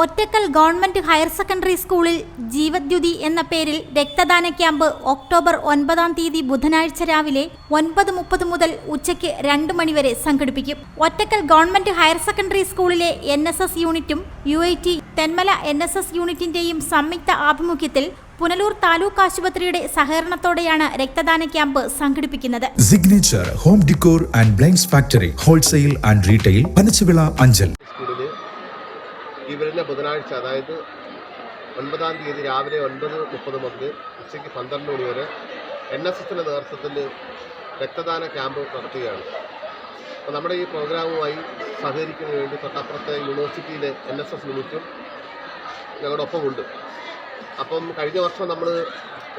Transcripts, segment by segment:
ഒറ്റക്കൽ government higher secondary സ്കൂളിൽ ജീവദ്യുതി എന്ന പേരിൽ രക്തദാന ക്യാമ്പ് ഒക്ടോബർ ഒൻപതാം തീയതി ബുധനാഴ്ച രാവിലെ ഒൻപത് മുപ്പത് മുതൽ ഉച്ചയ്ക്ക് രണ്ട് മണിവരെ സംഘടിപ്പിക്കും. ഒറ്റക്കൽ ഗവൺമെന്റ് ഹയർ സെക്കൻഡറി സ്കൂളിലെ എൻ യൂണിറ്റും യു തെന്മല എൻ യൂണിറ്റിന്റെയും സംയുക്ത ആഭിമുഖ്യത്തിൽ പുനലൂർ താലൂക്ക് ആശുപത്രിയുടെ സഹകരണത്തോടെയാണ് രക്തദാന ക്യാമ്പ് സംഘടിപ്പിക്കുന്നത്. Signature home decor and blinds factory wholesale and retail Panachavila Anchal ഈ ബുധനാഴ്ച അതായത് ഒൻപതാം തീയതി രാവിലെ ഒൻപത് മുപ്പത് മുതൽ ഉച്ചയ്ക്ക് പന്ത്രണ്ട് മണി വരെ എൻ എസ് എസിന്റെ നേതൃത്വത്തിൽ രക്തദാന ക്യാമ്പ് നടത്തുകയാണ്. അപ്പോൾ നമ്മുടെ ഈ പ്രോഗ്രാമുമായി സഹകരിക്കുന്നതിന് വേണ്ടി തൊട്ടപ്പുറത്തെ യൂണിവേഴ്സിറ്റിയിലെ എൻ എസ് എസ് യൂണിറ്റും ഞങ്ങളുടെ ഒപ്പമുണ്ട് അപ്പം കഴിഞ്ഞ വർഷം നമ്മൾ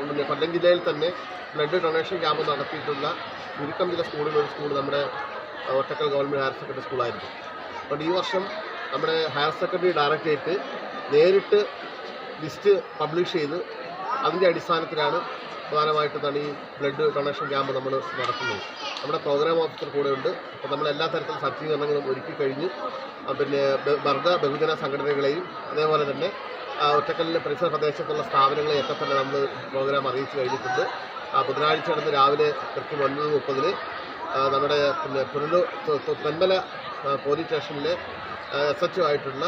പിന്നെ കൊല്ലം ജില്ലയിൽ തന്നെ ബ്ലഡ് ഡൊണേഷൻ ക്യാമ്പ് നടത്തിയിട്ടുള്ള ചുരുക്കം ചില സ്കൂളുകൾ സ്കൂൾ നമ്മുടെ ഒറ്റക്കൽ ഗവൺമെന്റ് ഹയർ സെക്കൻഡറി സ്കൂളായിരുന്നു. അപ്പോൾ ഈ വർഷം നമ്മുടെ ഹയർ സെക്കൻഡറി ഡയറക്ടറേറ്റ് നേരിട്ട് ലിസ്റ്റ് പബ്ലിഷ് ചെയ്ത് അതിന്റെ അടിസ്ഥാനത്തിലാണ് പ്രധാനമായിട്ടും ഈ ബ്ലഡ് ഡൊണേഷൻ ക്യാമ്പ് നമ്മൾ നടത്തുന്നത്. നമ്മുടെ പ്രോഗ്രാം ഓഫീസർ കൂടെ ഉണ്ട്. അപ്പോൾ നമ്മൾ എല്ലാ തരത്തിലും സജ്ജീകരണങ്ങളും ഒരുക്കി കഴിഞ്ഞു. പിന്നെ വർഗ ബഹുജന സംഘടനകളെയും അതേപോലെ തന്നെ ഒറ്റക്കല്ലിലെ ഒറ്റക്കലിലെ പരിസര പ്രദേശത്തുള്ള സ്ഥാപനങ്ങളെയൊക്കെ തന്നെ നമ്മൾ പ്രോഗ്രാം അറിയിച്ചു കഴിഞ്ഞിട്ടുണ്ട്. ബുധനാഴ്ച നടന്ന് രാവിലെ കൃത്യം ഒൻപത് മുപ്പതിന് നമ്മുടെ പിന്നെ പുനലൂർ തെന്മല പോലീസ് സ്റ്റേഷനിലെ ആയിട്ടുള്ള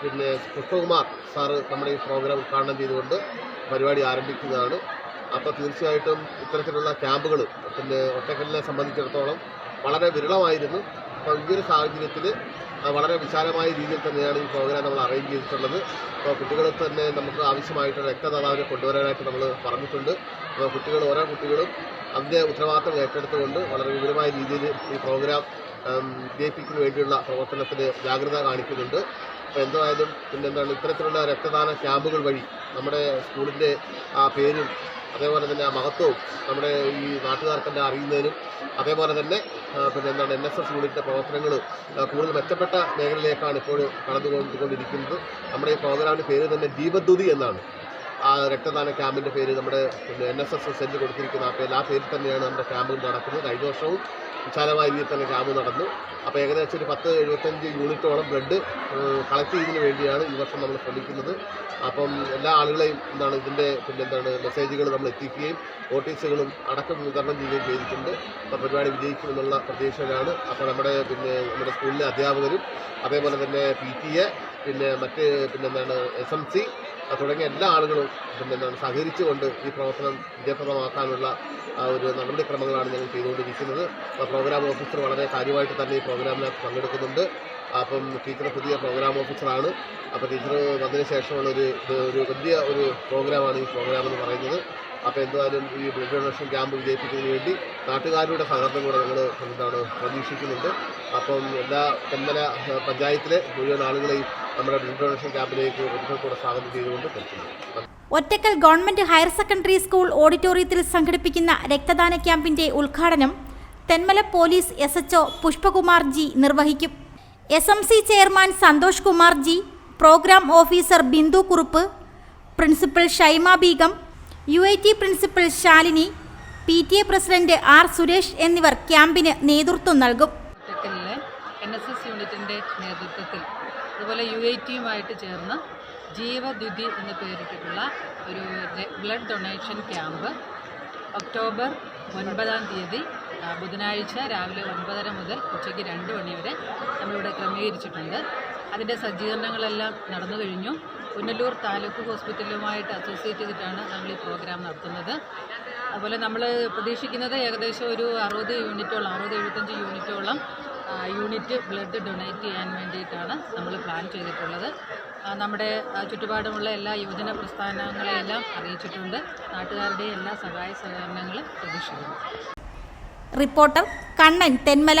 പിന്നെ പുഷ്പകുമാർ സാറ് നമ്മുടെ ഈ പ്രോഗ്രാം ഉദ്ഘാടനം ചെയ്തുകൊണ്ട് പരിപാടി ആരംഭിക്കുന്നതാണ്. അപ്പോൾ തീർച്ചയായിട്ടും ഇത്തരത്തിലുള്ള ക്യാമ്പുകൾ പിന്നെ ഒറ്റക്കലിനെ സംബന്ധിച്ചിടത്തോളം വളരെ വിരളമായിരുന്നു. അപ്പോൾ ഈ ഒരു സാഹചര്യത്തിൽ വളരെ വിശാലമായ രീതിയിൽ തന്നെയാണ് ഈ പ്രോഗ്രാം നമ്മൾ അറേഞ്ച് ചെയ്തിട്ടുള്ളത്. അപ്പോൾ കുട്ടികളെ തന്നെ നമുക്ക് ആവശ്യമായിട്ടുള്ള രക്തദാതാവിനെ കൊണ്ടുവരാനായിട്ട് നമ്മൾ പറഞ്ഞിട്ടുണ്ട്. അപ്പോൾ കുട്ടികൾ ഓരോ കുട്ടികളും അതിന്റെ ഉത്തരവാദിത്തം ഏറ്റെടുത്തുകൊണ്ട് വളരെ വിപുലമായ രീതിയിൽ ഈ പ്രോഗ്രാം വിജയിപ്പിക്കുന്നതിന് വേണ്ടിയുള്ള പ്രവർത്തനത്തിൽ ജാഗ്രത കാണിക്കുന്നുണ്ട്. അപ്പോൾ എന്തായാലും പിന്നെ എന്താണ് ഇത്തരത്തിലുള്ള രക്തദാന ക്യാമ്പുകൾ വഴി നമ്മുടെ സ്കൂളിന്റെ ആ പേരും അതേപോലെ തന്നെ ആ മഹത്വവും നമ്മുടെ ഈ നാട്ടുകാർക്കെല്ലാം അറിയുന്നതിനും അതേപോലെ തന്നെ പിന്നെ എന്താണ് എൻ എസ് എസ് യൂണിറ്റിന്റെ പ്രവർത്തനങ്ങൾ കൂടുതൽ മെച്ചപ്പെട്ട മേഖലയിലേക്കാണ് ഇപ്പോൾ കടന്നുകൊണ്ടിരിക്കുന്നത്. നമ്മുടെ ഈ പ്രോഗ്രാമിന്റെ പേര് തന്നെ ദീപദ്യുതി എന്നാണ്. ആ രക്തദാന ക്യാമ്പിന്റെ പേര് നമ്മുടെ എൻ എസ് എസ് സെല്ല് കൊടുത്തിരിക്കുന്ന ആ പേര് ആ പേരിൽ തന്നെയാണ് നമ്മുടെ ക്യാമ്പ് നടക്കുന്നത്. കഴിഞ്ഞ വർഷവും വിശാലമായ രീതിയിൽ തന്നെ ക്യാമ്പ് നടന്നു. അപ്പോൾ ഏകദേശം ഒരു പത്ത് എഴുപത്തഞ്ച് യൂണിറ്റോളം ബ്ലഡ് കളക്ട് ചെയ്യുന്നതിന് വേണ്ടിയാണ് ഈ വർഷം നമ്മൾ ശ്രമിക്കുന്നത്. അപ്പം എല്ലാ ആളുകളെയും എന്താണ് ഇതിന്റെ പിന്നെ എന്താണ് മെസ്സേജുകൾ നമ്മൾ എത്തിക്കുകയും നോട്ടീസുകളും അടക്കം വിതരണം ചെയ്യുകയും ചെയ്തിട്ടുണ്ട്. അപ്പോൾ പരിപാടി വിജയിക്കുമെന്നുള്ള പ്രതീക്ഷയിലാണ്. അപ്പോൾ നമ്മുടെ പിന്നെ നമ്മുടെ സ്കൂളിലെ അധ്യാപകരും അതേപോലെ തന്നെ പി ടി എ പിന്നെ മറ്റ് പിന്നെ എന്താണ് എസ് എം സി തുടങ്ങിയ എല്ലാ ആളുകളും എന്താണ് സഹകരിച്ചുകൊണ്ട് ഈ പ്രവർത്തനം വിജയപ്രദമാക്കാനുള്ള ഒരു നടപടിക്രമങ്ങളാണ് ഞങ്ങൾ ചെയ്തുകൊണ്ടിരിക്കുന്നത്. പ്രോഗ്രാം ഓഫീസർ വളരെ കാര്യമായിട്ട് തന്നെ ഈ പ്രോഗ്രാമിനകത്ത് പങ്കെടുക്കുന്നുണ്ട്. അപ്പം ടീച്ചർ പുതിയ പ്രോഗ്രാം ഓഫീസറാണ്. അപ്പോൾ ടീച്ചർ വന്നതിന് ശേഷമുള്ളൊരു ഒരു വലിയ ഒരു പ്രോഗ്രാമാണ് ഈ പ്രോഗ്രാം എന്ന് പറയുന്നത്. അപ്പോൾ എന്തായാലും ഈ ബ്ലഡ് ഡൊണേഷൻ ക്യാമ്പ് വിജയിപ്പിക്കുന്നതിന് വേണ്ടി നാട്ടുകാരുടെ സഹകരണം കൂടെ ഞങ്ങൾ എന്താണ് പ്രതീക്ഷിക്കുന്നുണ്ട്. അപ്പം എല്ലാ തെന്മല പഞ്ചായത്തിലെ മുഴുവൻ ആളുകളെയും ചെയ്തുകൊണ്ട് Ottakkal government higher secondary school ഓഡിറ്റോറിയത്തിൽ സംഘടിപ്പിക്കുന്ന രക്തദാന ക്യാമ്പിന്റെ ഉദ്ഘാടനം Thenmala police S H O Pushpakumar G നിർവഹിക്കും. S M C chairman Santhosh Kumar G programme officer Bindu Kurup principal Shaima Begum U I T principal Shalini P T A president R Suresh എന്നിവർ ക്യാമ്പിന് നേതൃത്വം നൽകും. S S യൂണിറ്റിന്റെ നേതൃത്വത്തിൽ അതുപോലെ U I ടിയുമായിട്ട് ചേർന്ന് ജീവദ്യുതി എന്ന് പേരിട്ടിട്ടുള്ള ഒരു ബ്ലഡ് ഡൊണേഷൻ ക്യാമ്പ് ഒക്ടോബർ ഒൻപതാം തീയതി ബുധനാഴ്ച രാവിലെ ഒൻപതര മുതൽ ഉച്ചയ്ക്ക് രണ്ട് മണി വരെ നമ്മളിവിടെ ക്രമീകരിച്ചിട്ടുണ്ട്. അതിന്റെ സജ്ജീകരണങ്ങളെല്ലാം നടന്നു കഴിഞ്ഞു. പുനലൂർ താലൂക്ക് ഹോസ്പിറ്റലുമായിട്ട് അസോസിയേറ്റ് ചെയ്തിട്ടാണ് നമ്മൾ ഈ പ്രോഗ്രാം നടത്തുന്നത്. അതുപോലെ നമ്മൾ പ്രതീക്ഷിക്കുന്നത് ഏകദേശം ഒരു അറുപത് യൂണിറ്റോളം അറുപത് എഴുപത്തഞ്ച് യൂണിറ്റോളം യൂണിറ്റ് ബ്ലഡ് ഡൊണേറ്റ് ചെയ്യാൻ വേണ്ടിയിട്ടാണ് നമ്മൾ പ്ലാൻ ചെയ്തിട്ടുള്ളത്. നമ്മുടെ ചുറ്റുപാടുമുള്ള എല്ലാ യുവജന പ്രസ്ഥാനങ്ങളെയെല്ലാം അറിയിച്ചിട്ടുണ്ട്. നാട്ടുകാരുടെ എല്ലാ സഹായ സഹകരണങ്ങളും പ്രതീക്ഷിക്കുന്നു. Reporter Kannan Thenmala.